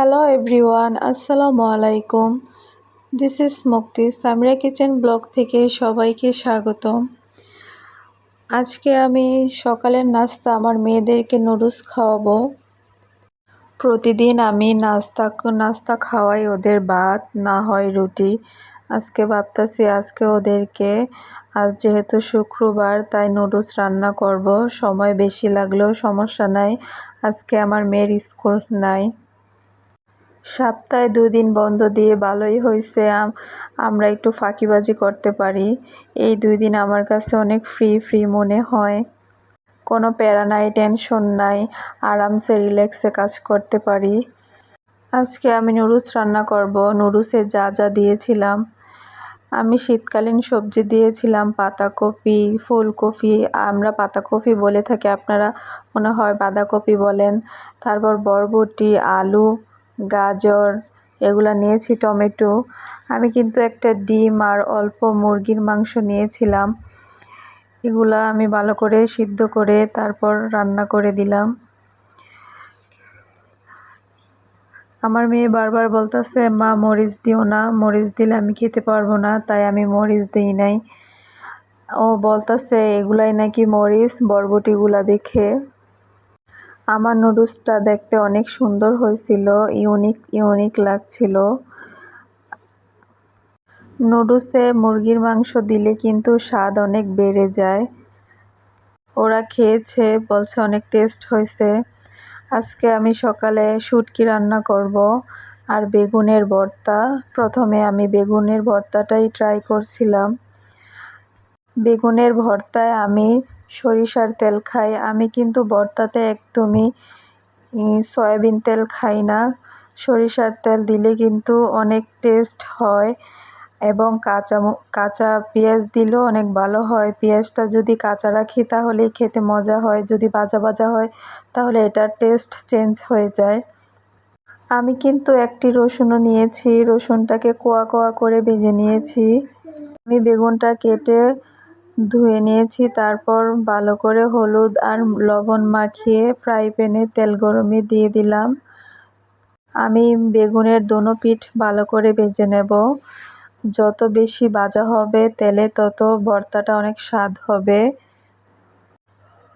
Hello everyone আসসালামু আলাইকুম this is মুক্তি সামরিয়া কিচেন ব্লগ থেকে সবাইকে স্বাগতম। আজকে আমি সকালের নাস্তা আমার মেয়েদেরকে নুডলস খাওয়াবো। প্রতিদিন আমি নাস্তা নাস্তা খাওয়াই ওদের ভাত, না হয় রুটি। আজকে ভাবতেছি আজকে ওদেরকে, আজ যেহেতু শুক্রবার, তাই নুডলস রান্না করব। সময় বেশি লাগলেও সমস্যা নাই। আজকে আমার মেয়ের স্কুল নাই। সপ্তাহে দুই দিন বন্ধ দিয়ে ভালোই হয়েছে আমরা একটু ফাঁকিবাজি করতে পারি। এই দুই দিন আমার কাছে অনেক ফ্রি ফ্রি মনে হয়। কোনো প্যারা নাই টেনশন নাই, আরামসে রিল্যাক্সে কাজ করতে পারি। আজকে আমি নুডলস রান্না করব। নুডলসে যা যা দিয়েছিলাম। আমি শীতকালীন সবজি দিয়েছিলাম, পাতাকপি, ফুলকপি, আমরা পাতাকপি বলে থাকি, আপনারা মনে হয় বাঁধাকপি বলেন। তারপর বরবটি, আলু গাজর, এগুলো নিয়েছি, টমেটো। আমি কিন্তু একটা ডিম আর অল্প মুরগির মাংস নিয়েছিলাম। এগুলো আমি ভালো করে সিদ্ধ করে তারপর রান্না করে দিলাম। আমার মেয়ে বারবার বলতেছে, মা, মরিচ দিও না, মরিচ দিলে আমি খেতে পারব না, তাই আমি মরিচ দিই নাই। ও বলতেছে, এগুলাই নাকি মরিচ, বরবটিগুলা দেখে। আমার নুডলসটা দেখতে অনেক সুন্দর হয়েছিল ইউনিক ইউনিক লাগছিল। নুডলসে মুরগির মাংস দিলে কিন্তু স্বাদ অনেক বেড়ে যায়। ওরা খেয়েছে, বলছে অনেক টেস্ট হয়েছে। আজকে আমি সকালে শুটকি রান্না করব আর বেগুনের ভর্তা। প্রথমে আমি বেগুনের ভর্তাটাই ট্রাই করছিলাম। বেগুনের ভর্তায় আমি সরিষার তেল খাই। আমি কিন্তু ভর্তাতে একদমই সয়াবিন তেল খাই না। সরিষার তেল দিলে কিন্তু অনেক টেস্ট হয় এবং কাঁচা কাঁচা পেঁয়াজ দিলেও অনেক ভালো হয়। পেঁয়াজটা যদি কাঁচা রাখি তাহলেই খেতে মজা হয়, যদি ভাজা ভাজা হয় তাহলে এটার টেস্ট চেঞ্জ হয়ে যায়। আমি কিন্তু একটি রসুনও নিয়েছি, রসুনটাকে কোয়া কোয়া করে ভেজে নিয়েছি। আমি বেগুনটা কেটে ধুয়ে নিয়েছি, তারপর ভালো করে হলুদ আর লবণ মাখিয়ে ফ্রাই প্যানে তেল গরমে দিয়ে দিলাম। আমি বেগুনের দোনো পিঠ ভালো করে ভেজে নেব। যত বেশি ভাজা হবে তেলে, তত ভর্তাটা অনেক স্বাদ হবে।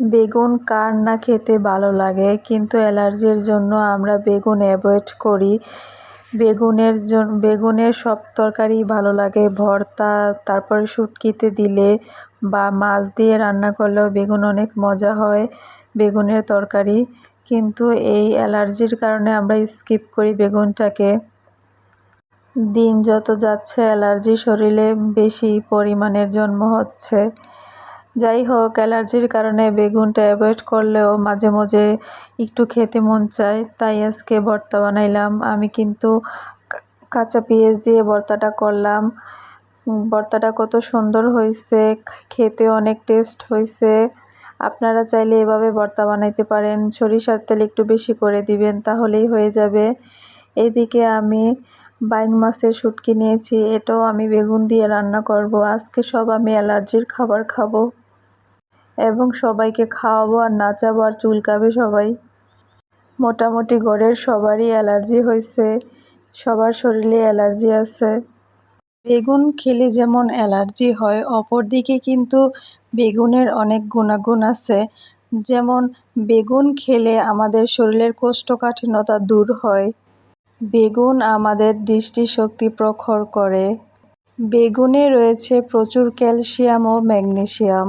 বেগুন কার না খেতে ভালো লাগে, কিন্তু অ্যালার্জির জন্য আমরা বেগুন অ্যাভয়েড করি। বেগুনের জন্য বেগুনের সব তরকারি ভালো লাগে। ভর্তা, তারপরে শুটকিতে দিলে বা মাছ দিয়ে রান্না করলেও বেগুন অনেক মজা হয় বেগুনের তরকারি। কিন্তু এই অ্যালার্জির কারণে আমরা স্কিপ করি বেগুনটাকে। দিন যত যাচ্ছে, অ্যালার্জি শরীরে বেশি পরিমাণের জন্ম হচ্ছে। যাই হোক, অ্যালার্জির কারণে বেগুনটা অ্যাভয়েড করলেও মাঝে মাঝে একটু খেতে মন চায়, তাই আজকে ভর্তা বানাইলাম। আমি কিন্তু কাঁচা পেঁয়াজ দিয়ে ভর্তাটা করলাম। ভর্তাটা কত সুন্দর হয়েছে, খেতে অনেক টেস্ট হয়েছে। আপনারা চাইলে এভাবে ভর্তা বানাইতে পারেন। সরিষার তেল একটু বেশি করে দিবেন, তাহলেই হয়ে যাবে। এদিকে আমি বাইং মাছের শুটকি নিয়েছি, এটাও আমি বেগুন দিয়ে রান্না করব। আজকে সব আমি অ্যালার্জির খাবার খাব। এবং সবাইকে খাওয়াবো আর নাচাবো আর চুলকাবে সবাই। মোটামুটি ঘরের সবারই অ্যালার্জি হয়েছে সবার শরীরে অ্যালার্জি আছে। বেগুন খেলে যেমন অ্যালার্জি হয়, অপরদিকে কিন্তু বেগুনের অনেক গুণাগুণ আছে। যেমন, বেগুন খেলে আমাদের শরীরের কোষ্ঠকাঠিন্যতা দূর হয়। বেগুন আমাদের দৃষ্টিশক্তি প্রখর করে। বেগুনে রয়েছে প্রচুর ক্যালসিয়াম ও ম্যাগনেসিয়াম।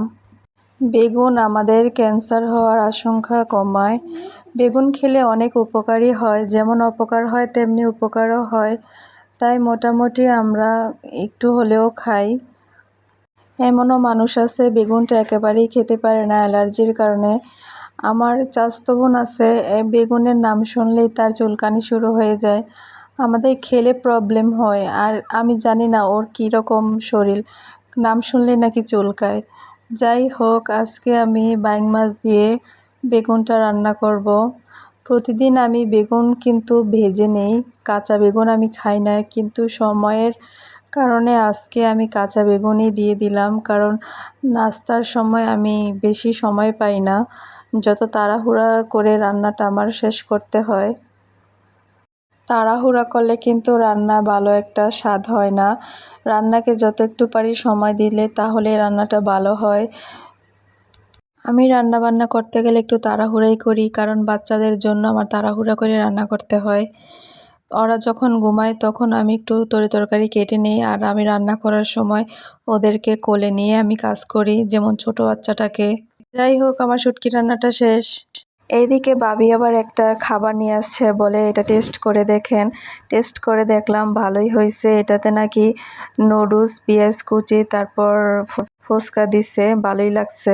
বেগুন আমাদের ক্যান্সার হওয়ার আশঙ্কা কমায়। বেগুন খেলে অনেক উপকারী হয়, যেমন অপকার হয়, তেমনি উপকারও হয়। তাই মোটামুটি আমরা একটু হলেও খাই। এমনও মানুষ আছে, বেগুনটা একেবারেই খেতে পারে না অ্যালার্জির কারণে। আমার চাস্তো বোন আছে বেগুনের নাম শুনলেই তার চুলকানি শুরু হয়ে যায়। আমাদের খেলে প্রবলেম হয়, আর আমি জানি না ওর কীরকম শরীর। নাম শুনলেই নাকি চুলকায়। যাই হোক, আজকে আমি বাইং মাছ দিয়ে বেগুনটা রান্না করব। প্রতিদিন আমি বেগুন কিন্তু ভেজে নেই, কাঁচা বেগুন আমি খাই না, কিন্তু সময়ের কারণে আজকে আমি কাঁচা বেগুনই দিয়ে দিলাম, কারণ নাস্তার সময় আমি বেশি সময় পাই না। যত তাড়াহুড়া করে রান্নাটা আমার শেষ করতে হয়। তাড়াহুড়া করলে কিন্তু রান্না ভালো একটা স্বাদ হয় না। রান্নাকে যত একটু পারি সময় দিলে তাহলে রান্নাটা ভালো হয়। আমি রান্না বান্না করতে গেলে একটু তাড়াহুড়াই করি, কারণ বাচ্চাদের জন্য আমার তাড়াহুড়া করে রান্না করতে হয়। ওরা যখন ঘুমায় তখন আমি একটু তরি তরকারি কেটে নিই আর আমি রান্না করার সময় ওদেরকে কোলে নিয়ে আমি কাজ করি, যেমন ছোট বাচ্চাটাকে। যাই হোক, আমার শুটকি রান্নাটা শেষ। এইদিকে বাবি আবার একটা খাবার নিয়ে আসছে বলে এটা টেস্ট করে দেখেন। টেস্ট করে দেখলাম, ভালোই হয়েছে। এটাতে নাকি নুডলস পেঁয়াজ কুচি, তারপর ফুচকা দিছে, ভালোই লাগছে।